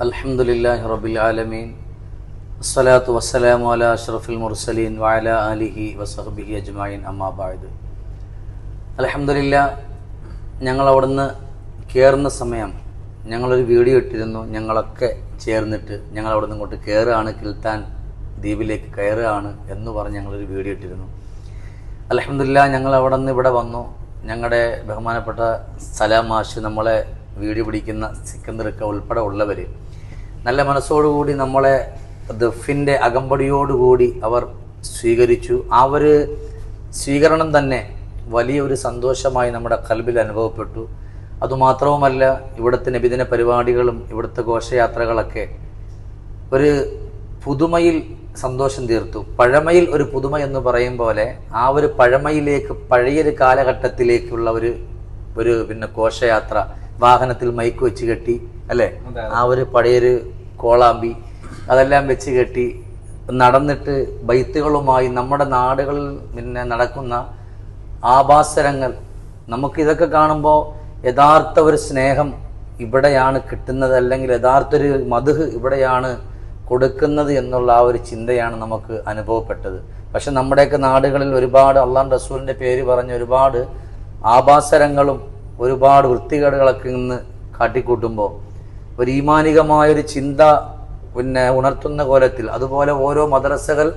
الحمد لله رب العالمين الصلاة والسلام على أشرف المرسلين وعلى آله وصحبه أجمعين أما بعد الحمد لله ഞങ്ങൾ അവിടുന്ന് കയറുന്ന സമയം ഞങ്ങളൊരു വീഡിയോ ഇട്ടിരുന്നു ഞങ്ങളൊക്കെ ചേർന്നിട്ട് ഞങ്ങൾ അവിടെ നിന്ന് ഇങ്ങോട്ട് കയറുകയാണ് കിൽത്താൻ ദ്വീപിലേക്ക് കയറുകയാണ് എന്ന് പറഞ്ഞ് ഞങ്ങളൊരു വീഡിയോ ഇട്ടിരുന്നു അലഹമില്ല ഞങ്ങൾ അവിടെ നിന്ന് ഇവിടെ വന്നു ഞങ്ങളുടെ ബഹുമാനപ്പെട്ട സലാം മാഷ് നമ്മളെ വീഡിയോ പിടിക്കുന്ന സിക്കന്ദർക്ക ഉൾപ്പെടെ ഉള്ളവർ നല്ല മനസ്സോടുകൂടി നമ്മളെ ദഫിന്റെ അകമ്പടിയോടുകൂടി അവർ സ്വീകരിച്ചു. ആ ഒരു സ്വീകരണം തന്നെ വലിയൊരു സന്തോഷമായി നമ്മുടെ കൽബിൽ അനുഭവപ്പെട്ടു. അതുമാത്രവുമല്ല ഇവിടുത്തെ നബിദിന പരിപാടികളും ഇവിടുത്തെ ഘോഷയാത്രകളൊക്കെ ഒരു പുതുമയിൽ സന്തോഷം തീർത്തു. പഴമയിൽ ഒരു പുതുമ എന്ന് പറയും പോലെ ആ ഒരു പഴമയിലേക്ക് പഴയൊരു കാലഘട്ടത്തിലേക്കുള്ള ഒരു ഒരു പിന്നെ ഘോഷയാത്ര വാഹനത്തിൽ മൈക്ക് വെച്ച് കെട്ടി അല്ലേ? ആ ഒരു പഴയൊരു കോളാമ്പി അതെല്ലാം വെച്ച് കെട്ടി നടന്നിട്ട് ബൈത്തുകളുമായി നമ്മുടെ നാടുകളിൽ പിന്നെ നടക്കുന്ന ആഭാസരങ്ങൾ. നമുക്കിതൊക്കെ കാണുമ്പോൾ യഥാർത്ഥ ഒരു സ്നേഹം ഇവിടെയാണ് കിട്ടുന്നത് അല്ലെങ്കിൽ യഥാർത്ഥ ഒരു മധുഹ് ഇവിടെയാണ് കൊടുക്കുന്നത് എന്നുള്ള ആ ഒരു ചിന്തയാണ് നമുക്ക് അനുഭവപ്പെട്ടത്. പക്ഷെ നമ്മുടെയൊക്കെ നാടുകളിൽ ഒരുപാട് അള്ളാൻ റസൂലിന്റെ പേര് പറഞ്ഞ ഒരുപാട് ആഭാസരങ്ങളും ഒരുപാട് വൃത്തികേടുകളൊക്കെ ഇന്ന് കാട്ടിക്കൂട്ടുമ്പോൾ ഒരു ഈമാനികമായൊരു ചിന്ത പിന്നെ ഉണർത്തുന്ന കോലത്തിൽ. അതുപോലെ ഓരോ മദ്രസകൾ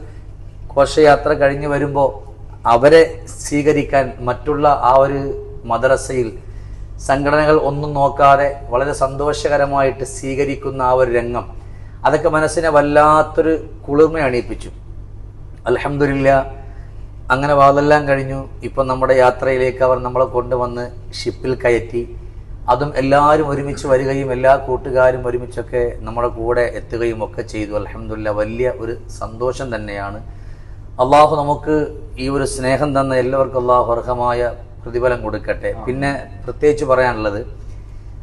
ഘോഷയാത്ര കഴിഞ്ഞു വരുമ്പോൾ അവരെ സ്വീകരിക്കാൻ മറ്റുള്ള ആ ഒരു മദ്രസയിൽ സംഘടനകൾ ഒന്നും നോക്കാതെ വളരെ സന്തോഷകരമായിട്ട് സ്വീകരിക്കുന്ന ആ ഒരു രംഗം. അതൊക്കെ മനസ്സിനെ വല്ലാത്തൊരു കുളിർമ അണിയിപ്പിച്ചു. അലഹമില്ല അങ്ങനെ വാതെല്ലാം കഴിഞ്ഞു. ഇപ്പം നമ്മുടെ യാത്രയിലേക്ക് അവർ നമ്മളെ കൊണ്ടുവന്ന് ഷിപ്പിൽ കയറ്റി. അതും എല്ലാവരും ഒരുമിച്ച് വരികയും എല്ലാ കൂട്ടുകാരും ഒരുമിച്ചൊക്കെ നമ്മുടെ കൂടെ എത്തുകയും ഒക്കെ ചെയ്തു. അലഹമില്ല വലിയ ഒരു സന്തോഷം തന്നെയാണ്. അള്ളാഹു നമുക്ക് ഈ ഒരു സ്നേഹം തന്ന എല്ലാവർക്കും അള്ളാഹു അർഹമായ പ്രതിഫലം കൊടുക്കട്ടെ. പിന്നെ പ്രത്യേകിച്ച് പറയാനുള്ളത്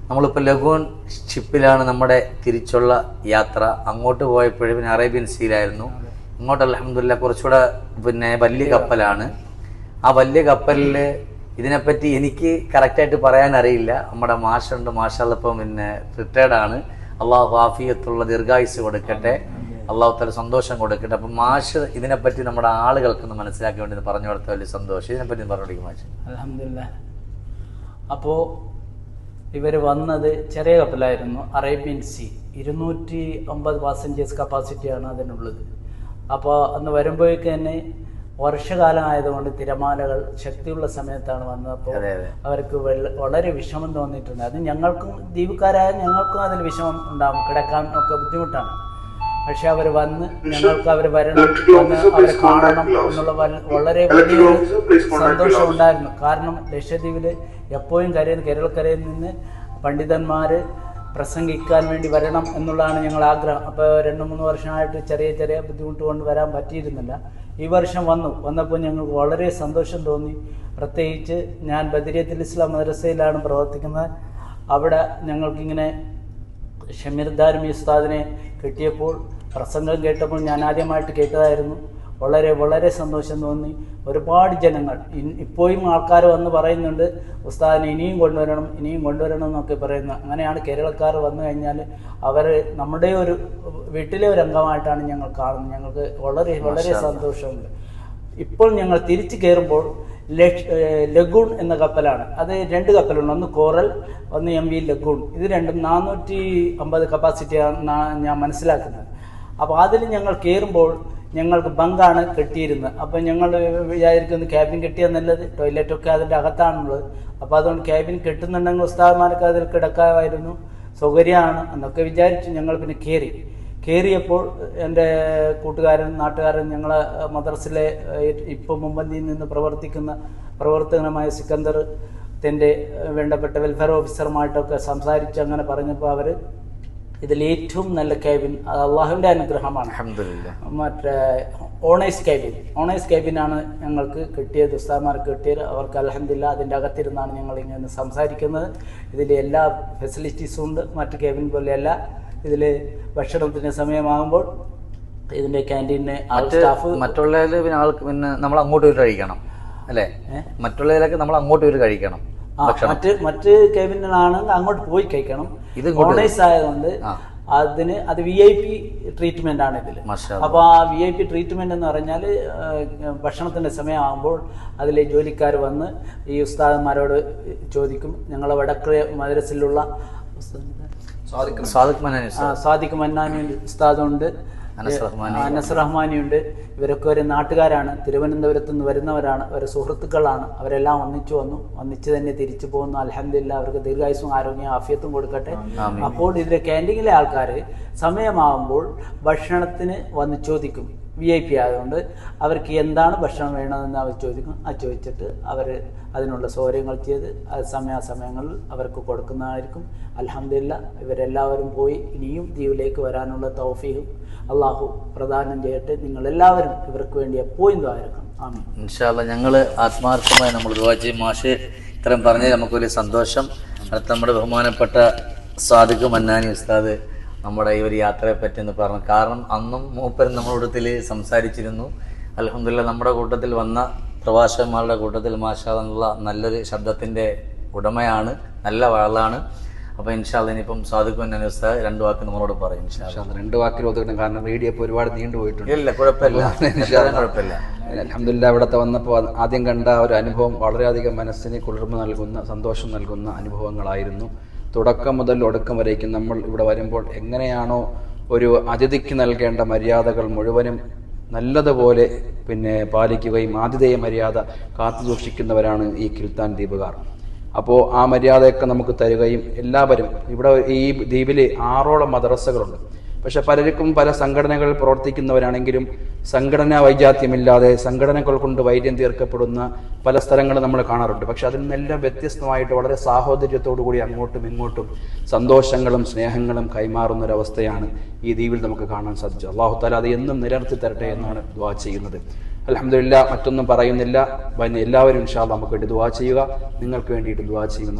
നമ്മളിപ്പോൾ ലഗൂൺ ഷിപ്പിലാണ് നമ്മുടെ തിരിച്ചുള്ള യാത്ര. അങ്ങോട്ട് പോയപ്പോഴും പിന്നെ അറേബ്യൻ സീലായിരുന്നു. ഇങ്ങോട്ട് അലഹമില്ല കുറച്ചുകൂടെ പിന്നെ വലിയ കപ്പലാണ്. ആ വലിയ കപ്പലിൽ ഇതിനെപ്പറ്റി എനിക്ക് കറക്റ്റായിട്ട് പറയാൻ അറിയില്ല. നമ്മുടെ മാഷുണ്ട്. മാഷല്ലപ്പം പിന്നെ റിട്ടയർഡ് ആണ്. അള്ളാഹു ഹാഫിയത്തുള്ള ദീർഘായുസ് കൊടുക്കട്ടെ. അള്ളാഹു തല സന്തോഷം കൊടുക്കട്ടെ. അപ്പം മാഷ് ഇതിനെപ്പറ്റി നമ്മുടെ ആളുകൾക്കൊന്ന് മനസ്സിലാക്കി വേണ്ടി പറഞ്ഞു കൊടുത്ത വലിയ സന്തോഷം. ഇതിനെപ്പറ്റി പറഞ്ഞു മാഷ്. അലഹമില്ല അപ്പോൾ ഇവർ വന്നത് ചെറിയ കപ്പലായിരുന്നു. Arabian C. ഇരുന്നൂറ്റി അമ്പത് പാസഞ്ചേഴ്സ് കപ്പാസിറ്റിയാണ് അതിനുള്ളത്. അപ്പോൾ അന്ന് വരുമ്പോഴേക്ക് തന്നെ വർഷകാലം ആയതുകൊണ്ട് തിരമാലകൾ ശക്തിയുള്ള സമയത്താണ് വന്നപ്പോൾ അവർക്ക് വളരെ വിഷമം തോന്നിയിട്ടുണ്ട്. അത് ഞങ്ങൾക്കും ദ്വീപുകാരായ ഞങ്ങൾക്കും അതിൽ വിഷമം ഉണ്ടാകും കിടക്കാൻ ഒക്കെ ബുദ്ധിമുട്ടാണ്. പക്ഷെ അവർ വന്ന് ഞങ്ങൾക്ക് അവർ വരണം വന്ന് അവരെ കാണണം എന്നുള്ള വളരെ വലിയൊരു സന്തോഷം ഉണ്ടായിരുന്നു. കാരണം ലക്ഷദ്വീപിൽ എപ്പോഴും കരയിൽ കേരളക്കരയിൽ നിന്ന് പണ്ഡിതന്മാർ പ്രസംഗിക്കാൻ വേണ്ടി വരണം എന്നുള്ളതാണ് ഞങ്ങൾ ആഗ്രഹം അപ്പോൾ രണ്ട് മൂന്ന് വർഷമായിട്ട് ചെറിയ ചെറിയ ബുദ്ധിമുട്ട് കൊണ്ട് വരാൻ പറ്റിയിരുന്നില്ല. ഈ വർഷം വന്നു. വന്നപ്പോൾ ഞങ്ങൾക്ക് വളരെ സന്തോഷം തോന്നി. പ്രത്യേകിച്ച് ഞാൻ ബദരിയത്തിൽ ഇസ്ലാം മദ്രസയിലാണ് പ്രവർത്തിക്കുന്നത്. അവിടെ ഞങ്ങൾക്കിങ്ങനെ ഷമീർ ദാരിമി ഉസ്താദിനെ കിട്ടിയപ്പോൾ പ്രസംഗം കേട്ടപ്പോൾ ഞാൻ ആദ്യമായിട്ട് കേട്ടതായിരുന്നു. വളരെ വളരെ സന്തോഷം തോന്നി. ഒരുപാട് ജനങ്ങൾ. ഇപ്പോഴും ആൾക്കാർ വന്ന് പറയുന്നുണ്ട് ഉസ്താദിനെ ഇനിയും കൊണ്ടുവരണം ഇനിയും കൊണ്ടുവരണം എന്നൊക്കെ പറയുന്നു. അങ്ങനെയാണ് കേരളക്കാർ വന്നു കഴിഞ്ഞാൽ അവർ നമ്മുടെ ഒരു വീട്ടിലെ ഒരു അംഗമായിട്ടാണ് ഞങ്ങൾ കാണുന്നത്. ഞങ്ങൾക്ക് വളരെ വളരെ സന്തോഷമുണ്ട്. ഇപ്പോൾ ഞങ്ങൾ തിരിച്ചു കയറുമ്പോൾ ലഗൂൺ എന്ന കപ്പലാണ്. അത് രണ്ട് കപ്പലുണ്ട്. ഒന്ന് കോറൽ ഒന്ന് എം വി ലഗൂൺ. ഇത് രണ്ടും നാനൂറ്റി അമ്പത് കപ്പാസിറ്റിയാണ് ഞാൻ മനസ്സിലാക്കുന്നത്. അപ്പോൾ അതിൽ ഞങ്ങൾ കയറുമ്പോൾ ഞങ്ങൾക്ക് ബങ്കാണ് കെട്ടിയിരുന്നത്. അപ്പം ഞങ്ങൾ വിചാരിക്കുന്നത് ക്യാബിൻ കെട്ടിയാൽ നല്ലത്. ടോയ്ലറ്റൊക്കെ അതിന്റെ അകത്താണുള്ളത്. അപ്പോൾ അതുകൊണ്ട് ക്യാബിൻ കെട്ടുന്നുണ്ടെങ്കിൽ ഉസ്താദ്മാർക്ക് അതിൽ കിടക്കാമായിരുന്നു. സൗകര്യമാണ് എന്നൊക്കെ വിചാരിച്ചു ഞങ്ങൾ പിന്നെ കയറി. കയറിയപ്പോൾ എന്റെ കൂട്ടുകാരൻ നാട്ടുകാരൻ ഞങ്ങളെ മദ്രസിലെ ഇപ്പോൾ മുമ്പന്തിയിൽ നിന്ന് പ്രവർത്തിക്കുന്ന പ്രവർത്തകനുമായ സിക്കന്ദർ തന്റെ വേണ്ടപ്പെട്ട വെൽഫെയർ ഓഫീസറുമായിട്ടൊക്കെ സംസാരിച്ച് അങ്ങനെ പറഞ്ഞപ്പോൾ അവർ ഇതിൽ ഏറ്റവും നല്ല കേബിൻ അത് അള്ളാഹുവിന്റെ അനുഗ്രഹമാണ്. മറ്റേ ഓണേഴ്സ് കേബിൻ ഓണേഴ്സ് ക്യാബിനാണ് ഞങ്ങൾക്ക് കിട്ടിയത് ഉസ്താദ്മാർക്ക് കിട്ടിയത്. അവർക്ക് അലഹമില്ല അതിന്റെ അകത്തിരുന്നാണ് ഞങ്ങൾ ഇങ്ങനെ സംസാരിക്കുന്നത്. ഇതിൽ എല്ലാ ഫെസിലിറ്റീസും ഉണ്ട് മറ്റ് കേബിൻ പോലെയല്ല ഇതിൽ ഭക്ഷണത്തിന് സമയമാകുമ്പോൾ ഇതിന്റെ ക്യാന്റീനിന് സ്റ്റാഫ് മറ്റുള്ള പിന്നെ ആൾക്ക് പിന്നെ നമ്മൾ അങ്ങോട്ട് ഒരു കഴിക്കണം അല്ലേ? മറ്റുള്ളതിലൊക്കെ നമ്മൾ അങ്ങോട്ട് ഒരു കഴിക്കണം. മറ്റ് മറ്റ് കേബിനാണ് അങ്ങോട്ട് പോയി കഴിക്കണം. ഇത് ഓണേഴ്സ് ആയതുകൊണ്ട്. അതിന് അത് വി ഐ പി ട്രീറ്റ്മെന്റ് ആണ് ഇതിൽ അപ്പൊ അപ്പോൾ ആ വി ഐ പി ട്രീറ്റ്മെന്റ് എന്ന് പറഞ്ഞാൽ ഭക്ഷണത്തിന്റെ സമയമാകുമ്പോൾ അതിലെ ജോലിക്കാർ വന്ന് ഈ ഉസ്താദന്മാരോട് ചോദിക്കും. ഞങ്ങളെ വടക്ക് മദ്രസിലുള്ള സാദിഖ് മന്നാനി ഉസ്താദുണ്ട്. അനസ് റഹ്മാനി. അനസ് റഹ്മാനിയുണ്ട്. ഇവരൊക്കെ ഒരു നാട്ടുകാരാണ്. തിരുവനന്തപുരത്ത് നിന്ന് വരുന്നവരാണ്. അവരെ സുഹൃത്തുക്കളാണ്. അവരെല്ലാം ഒന്നിച്ചു വന്നു. ഒന്നിച്ച് തന്നെ തിരിച്ചു പോകുന്നു. അലഹമില്ല അവർക്ക് ദീർഘായുസും ആരോഗ്യം ആഫിയത്തും കൊടുക്കട്ടെ. അപ്പോൾ ഇതിലെ ക്യാന്റീനിലെ ആൾക്കാർ സമയമാകുമ്പോൾ ഭക്ഷണത്തിന് വന്ന് ചോദിക്കും. വി ഐ പി ആയതുകൊണ്ട് അവർക്ക് എന്താണ് ഭക്ഷണം വേണമെന്ന് അവർ ചോദിക്കും. അത് ചോദിച്ചിട്ട് അവർ അതിനുള്ള സൗകര്യങ്ങൾ ചെയ്ത് അത് സമയാസമയങ്ങളിൽ അവർക്ക് കൊടുക്കുന്നതായിരിക്കും. അലഹമില്ല ഇവരെല്ലാവരും പോയി ഇനിയും ദ്വീപിലേക്ക് വരാനുള്ള തൗഫീഹും അള്ളാഹു പ്രദാനം ചെയ്യട്ടെ. നിങ്ങളെല്ലാവരും ഇവർക്ക് വേണ്ടി എപ്പോഴും ആയിരിക്കണം ആമീൻ. ഇൻഷാല്ല ഞങ്ങൾ ആത്മാർത്ഥമായി നമ്മൾ ദുവാജി മാഷ് ഇത്രയും പറഞ്ഞ് നമുക്ക് വലിയ സന്തോഷം നമ്മുടെ ബഹുമാനപ്പെട്ട സാദിഖ് മന്നാനി ഉസ്താദ് നമ്മുടെ ഈ ഒരു യാത്രയെ പറ്റി എന്ന് പറഞ്ഞു. കാരണം അന്നും മൂപ്പരും നമ്മുടെ കൂട്ടത്തിൽ സംസാരിച്ചിരുന്നു. അലഹമില്ല നമ്മുടെ കൂട്ടത്തിൽ വന്ന പ്രവാസന്മാരുടെ കൂട്ടത്തിൽ മാഷാന്നുള്ള നല്ലൊരു ശബ്ദത്തിന്റെ ഉടമയാണ് നല്ല വാളാണ്. അപ്പോൾ ഇൻഷാൽ ഇനിയിപ്പം സാധിക്കും എന്നെ ഉസ്താദ് രണ്ട് വാക്ക് നമ്മളോട് പറയും രണ്ട് വാക്കിൽ ഒതുക്കണം. കാരണം വീഡിയോ ഇപ്പോൾ ഒരുപാട് നീണ്ടുപോയിട്ടുണ്ട് ഇല്ല കുഴപ്പമില്ല. കുഴപ്പമില്ല. അലഹമില്ല ഇവിടത്തെ വന്നപ്പോൾ ആദ്യം കണ്ട ഒരു അനുഭവം വളരെയധികം മനസ്സിന് കുളിർമ നൽകുന്ന സന്തോഷം നൽകുന്ന അനുഭവങ്ങളായിരുന്നു. തുടക്കം മുതൽ ഒടുക്കം വരേക്കും നമ്മൾ ഇവിടെ വരുമ്പോൾ എങ്ങനെയാണോ ഒരു അതിഥിക്ക് നൽകേണ്ട മര്യാദകൾ മുഴുവനും നല്ലതുപോലെ പിന്നെ പാലിക്കുകയും ആതിഥേയ മര്യാദ കാത്തു സൂക്ഷിക്കുന്നവരാണ് ഈ കിൽത്താൻ ദ്വീപുകാർ. അപ്പോൾ ആ മര്യാദയൊക്കെ നമുക്ക് തരികയും എല്ലാവരും ഇവിടെ ഈ ദ്വീപിൽ ആറോളം മദ്രസകളുണ്ട്. പക്ഷെ പലർക്കും പല സംഘടനകൾ പ്രവർത്തിക്കുന്നവരാണെങ്കിലും സംഘടനാ വൈജാത്യമില്ലാതെ സംഘടനകൾ കൊണ്ട് വൈദ്യം തീർക്കപ്പെടുന്ന പല സ്ഥലങ്ങളും നമ്മൾ കാണാറുണ്ട്. പക്ഷെ അതിൽ നിന്നെല്ലാം വ്യത്യസ്തമായിട്ട് വളരെ കൂടി അങ്ങോട്ടും ഇങ്ങോട്ടും സന്തോഷങ്ങളും സ്നേഹങ്ങളും കൈമാറുന്ന ഒരവസ്ഥയാണ് ഈ ദ്വീപിൽ നമുക്ക് കാണാൻ സാധിച്ചത്. അള്ളാഹു താല അത് എന്നും നിലനിർത്തി തരട്ടെ എന്നാണ് ദുവാ ചെയ്യുന്നത്. അലഹമില്ല മറ്റൊന്നും പറയുന്നില്ല. എല്ലാവരും ഇൻഷാ അല്ലാ നമുക്ക് വേണ്ടി ദുവാ ചെയ്യുക. നിങ്ങൾക്ക് വേണ്ടിയിട്ട് ദുവാ ചെയ്യുമെന്ന്